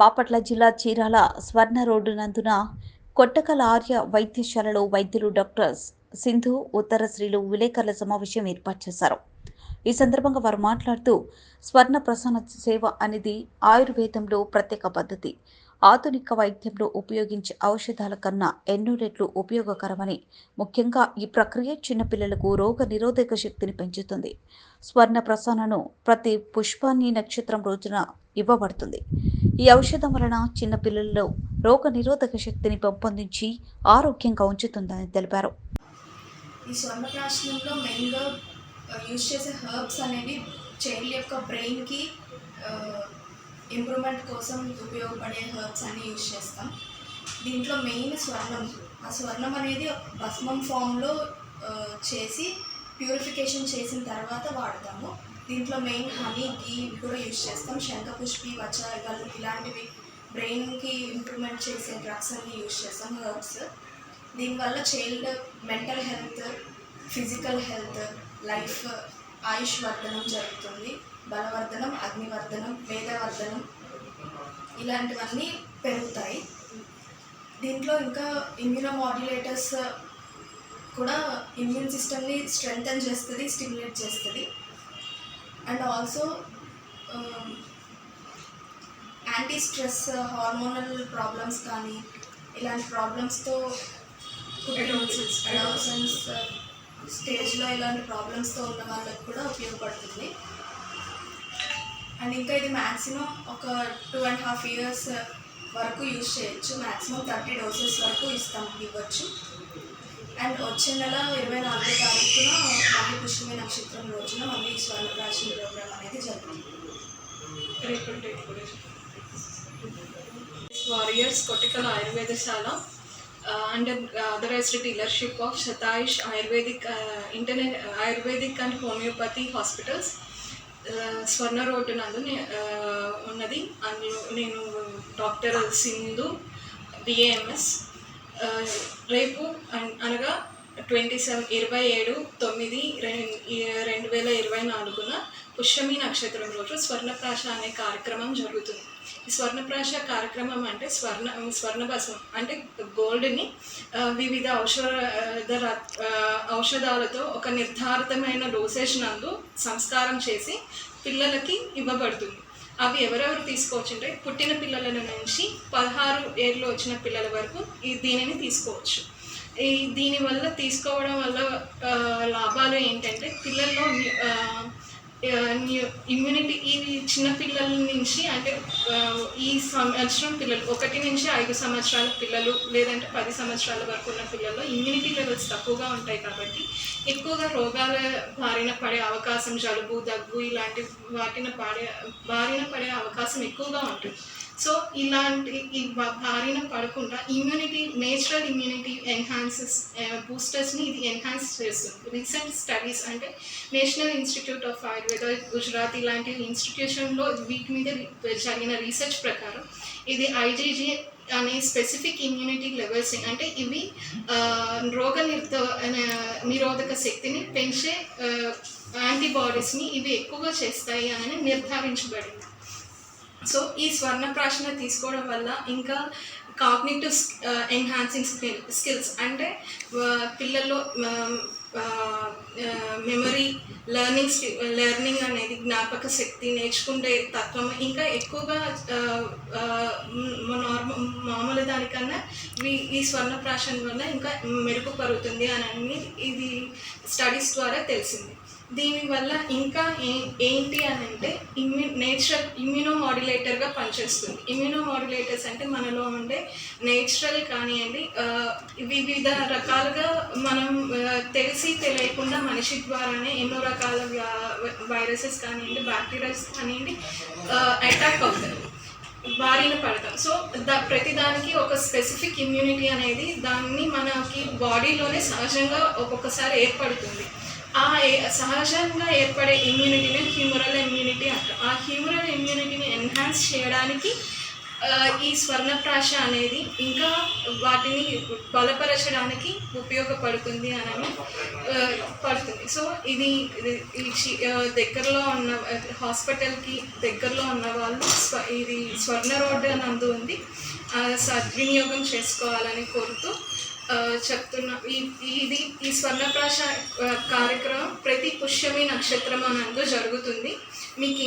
బాపట్ల జిల్లా చీరాల స్వర్ణ రోడ్డు నందున కొట్టకల ఆర్య వైద్యశాలలో వైద్యులు డాక్టర్ సింధు ఉత్తర శ్రీలు విలేకరుల సమావేశం ఏర్పాటు చేశారు. ఈ సందర్భంగా వారు మాట్లాడుతూ స్వర్ణ ప్రసన్న సేవ అనేది ఆయుర్వేదంలో ప్రత్యేక పద్ధతి. ఆధునిక వైద్యంలో ఉపయోగించే ఔషధాల కన్నా ఎన్నో రెట్లు ఉపయోగకరమని ముఖ్యంగా ఈ ప్రక్రియ చిన్నపిల్లలకు రోగ నిరోధక శక్తిని పెంచుతుంది. స్వర్ణ ప్రసన్నను ప్రతి పుష్పాన్ని నక్షత్రం రోజున ఇవ్వబడుతుంది. ఈ ఔషధం వలన చిన్నపిల్లల్లో రోగ నిరోధక శక్తిని పెంపొందించి ఆరోగ్యంగా ఉంచుతుందని తెలిపారు. ఈ స్వర్ణప్రాశనంలో మెయిన్గా యూజ్ చేసే హర్బ్స్ అనేవి చైల్డ్ యొక్క బ్రెయిన్కి ఇంప్రూవ్మెంట్ కోసం ఉపయోగపడే హర్బ్స్ అని యూజ్ చేస్తాం. దీంట్లో మెయిన్ స్వర్ణం ఆ స్వర్ణం అనేది భస్మం ఫామ్లో చేసి ప్యూరిఫికేషన్ చేసిన తర్వాత వాడతాము. దీంట్లో మెయిన్ హనీ గీ ఇవి కూడా యూజ్ చేస్తాం. శంఖపుష్పి వచారగలు ఇలాంటివి బ్రెయిన్కి ఇంప్రూవ్మెంట్ చేసే డ్రగ్స్ అన్ని యూజ్ చేస్తాం హర్బ్స్ దీనివల్ల child mental health physical health life ఆయుష్ వర్ధనం జరుగుతుంది. బలవర్ధనం అగ్నివర్ధనం వేదవర్ధనం ఇలాంటివన్నీ పెరుగుతాయి. దీంట్లో ఇంకా ఇమ్యూనోమాడ్యులేటర్స్ కూడా ఇమ్యూన్ సిస్టమ్ని స్ట్రెంగ్తన్ చేస్తుంది స్టిమ్యులేట్ చేస్తుంది. And also anti stress hormonal problems కానీ ఇలాంటి ప్రాబ్లమ్స్తో అడాల్సన్స్ స్టేజ్లో ఇలాంటి ప్రాబ్లమ్స్తో ఉన్న వాళ్ళకి కూడా ఉపయోగపడుతుంది. అండ్ ఇంకా ఇది మ్యాక్సిమం ఒక టూ అండ్ హాఫ్ ఇయర్స్ వరకు యూజ్ చేయొచ్చు. మ్యాక్సిమం థర్టీ డోసెస్ వరకు ఇస్తాం ఇవ్వచ్చు. అండ్ వచ్చే నెల ఇరవై నాలుగో తారీఖున మళ్ళీ పుష్యమి నక్షత్రం రోజున మళ్ళీ స్వర్ణప్రాశన ప్రోగ్రామ్ అనేది జరుగుతుంది. Warriers Kottakal Ayurvedasala and authorised dealership of Shatayush ayurvedic internet ayurvedic and homeopathy hospitals Swarna road నందు ఉన్నది. అందులో నేను డాక్టర్ సింధు బిఏఎంఎస్ రేపు అన్- అనగా ట్వంటీ సెవెన్ ఇరవై ఏడు తొమ్మిది రెండు వేల ఇరవై నాలుగున పుష్యమి నక్షత్రం రోజు స్వర్ణప్రాశ అనే కార్యక్రమం జరుగుతుంది. ఈ స్వర్ణప్రాశ కార్యక్రమం అంటే స్వర్ణ స్వర్ణభస్మం అంటే గోల్డ్ని వివిధ ఔషధ ఔషధాలతో ఒక నిర్ధారితమైన డోసేజ్ నందు సంస్కారం చేసి పిల్లలకి ఇవ్వబడుతుంది. అవి ఎవరెవరు తీసుకోవచ్చు అంటే పుట్టిన పిల్లల నుంచి పదహారు ఏళ్ళు వచ్చిన పిల్లల వరకు ఈ దీనిని తీసుకోవచ్చు. ఈ దీనివల్ల తీసుకోవడం వల్ల లాభాలు ఏంటంటే పిల్లల్లో ఇమ్యూనిటీ ఈ చిన్న పిల్లల నుంచి అంటే ఈ సంవత్సరం పిల్లలు ఒకటి నుంచి ఐదు సంవత్సరాల పిల్లలు లేదంటే పది సంవత్సరాల వరకు ఉన్న పిల్లల్లో ఇమ్యూనిటీ లెవెల్స్ తక్కువగా ఉంటాయి కాబట్టి ఎక్కువగా రోగాల బారిన పడే అవకాశం జలుబు దగ్గు ఇలాంటి వాటిన పడే బారిన పడే అవకాశం ఎక్కువగా ఉంటుంది. సో ఇలాంటి ఈ బారిన పడకుండా ఇమ్యూనిటీ నేచురల్ ఇమ్యూనిటీ ఎన్హాన్సెస్ బూస్టర్స్ని ఇది ఎన్హాన్స్ చేస్తుంది. రీసెంట్ స్టడీస్ అంటే national institute of Ayurveda Gujarat ఇలాంటి ఇన్స్టిట్యూషన్లో వీటి మీద జరిగిన రీసెర్చ్ ప్రకారం ఇది ఐజీజీ అనే స్పెసిఫిక్ ఇమ్యూనిటీ లెవెల్స్ అంటే ఇవి రోగ నిరోధక శక్తిని పెంచే యాంటీబాడీస్ని ఇవి ఎక్కువగా చేస్తాయి అని నిర్ధారించబడింది. సో ఈ స్వర్ణప్రాశన తీసుకోవడం వల్ల ఇంకా కాగ్నిటివ్ ఎన్హాన్సింగ్ స్కిల్ స్కిల్స్ అంటే పిల్లల్లో మెమరీ లెర్నింగ్ లెర్నింగ్ అనేది జ్ఞాపక శక్తి నేర్చుకునే తత్వం. ఇంకా ఎక్కువగా నార్మల్ మామూలు దానికన్నా ఈ స్వర్ణ స్వర్ణప్రాశన వల్ల ఇంకా మెరుగుపరుతుంది అని అని ఇది స్టడీస్ ద్వారా తెలిసింది. దీనివల్ల ఇంకా ఏ ఏంటి అని అంటే ఇమ్యూ నేచురల్ ఇమ్యూనో మాడ్యులేటర్గా పనిచేస్తుంది. ఇమ్యూనో మాడ్యులేటర్స్ అంటే మనలో ఉండే నేచురల్ కానివ్వండి వివిధ రకాలుగా మనం తెలిసి తెలియకుండా మనిషి ద్వారానే ఎన్నో రకాల వైరసెస్ కానివ్వండి బ్యాక్టీరియాస్ కానివ్వండి అటాక్ అవుతాయి. బారిన పడతాం. సో దా ప్రతిదానికి ఒక స్పెసిఫిక్ ఇమ్యూనిటీ అనేది దాన్ని మనకి బాడీలోనే సహజంగా ఒక్కొక్కసారి ఏర్పడుతుంది. ఆ ఏ- సహజంగా ఏర్పడే ఇమ్యూనిటీని హ్యూమరల్ ఇమ్యూనిటీ అంటారు. ఆ హ్యూమరల్ ఇమ్యూనిటీని ఎన్హాన్స్ చేయడానికి ఈ స్వర్ణప్రాశ అనేది ఇంకా వాటిని బలపరచడానికి ఉపయోగపడుతుంది అని పడుతుంది. సో ఇది ఈ దగ్గరలో ఉన్న హాస్పిటల్కి దగ్గరలో ఉన్న వాళ్ళు స్వ ఇది స్వర్ణ రోడ్డు నందు ఉంది. సద్వినియోగం చేసుకోవాలని కోరుతూ చెప్తున్నా. ఈ ఇది ఈ స్వర్ణప్రాశ కార్యక్రమం ప్రతి పుష్యమి నక్షత్రం నందు జరుగుతుంది. మీకు